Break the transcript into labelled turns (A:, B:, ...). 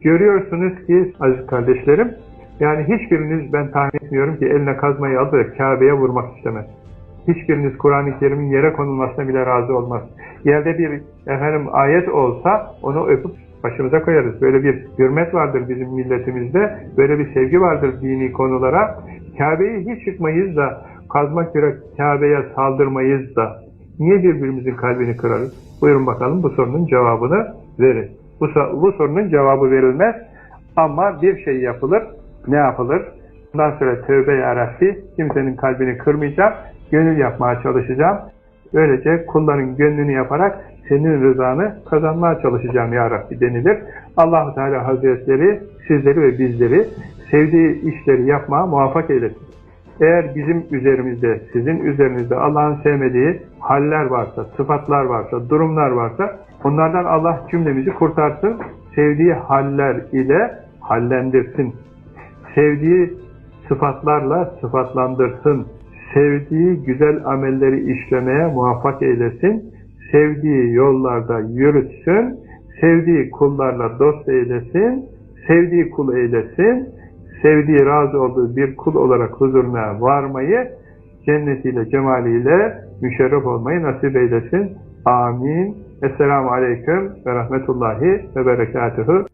A: Görüyorsunuz ki aziz kardeşlerim, yani hiçbiriniz ben tahmin etmiyorum ki eline kazmayı alıp Kabe'ye vurmak istemez. Hiçbiriniz Kur'an-ı Kerim'in yere konulmasına bile razı olmaz. Yerde bir efendim ayet olsa onu öpüp başımıza koyarız. Böyle bir hürmet vardır bizim milletimizde. Böyle bir sevgi vardır dini konulara. Kabe'yi hiç çıkmayız da kazmak göre Kabe'ye saldırmayız da niye birbirimizin kalbini kırarız? Buyurun bakalım bu sorunun cevabını verin. Bu, bu sorunun cevabı verilmez ama bir şey yapılır. Ne yapılır? Bundan sonra tövbe ya Rabbi kimsenin kalbini kırmayacağım, gönül yapmaya çalışacağım. Böylece kulların gönlünü yaparak senin rızanı kazanmaya çalışacağım ya Rabbi denilir. allah Teala Hazretleri sizleri ve bizleri sevdiği işleri yapmaya muvaffak eylesin. Eğer bizim üzerimizde, sizin üzerinizde Allah'ın sevmediği haller varsa, sıfatlar varsa, durumlar varsa onlardan Allah cümlemizi kurtarsın. Sevdiği haller ile hallendirsin. Sevdiği sıfatlarla sıfatlandırsın. Sevdiği güzel amelleri işlemeye muvaffak eylesin. Sevdiği yollarda yürütsün. Sevdiği kullarla dost eylesin. Sevdiği kul eylesin. Sevdiği, razı olduğu bir kul olarak huzuruna varmayı, cennetiyle, cemaliyle müşerref olmayı nasip eylesin. Amin. Esselamu Aleyküm ve Rahmetullahi ve Berekatuhu.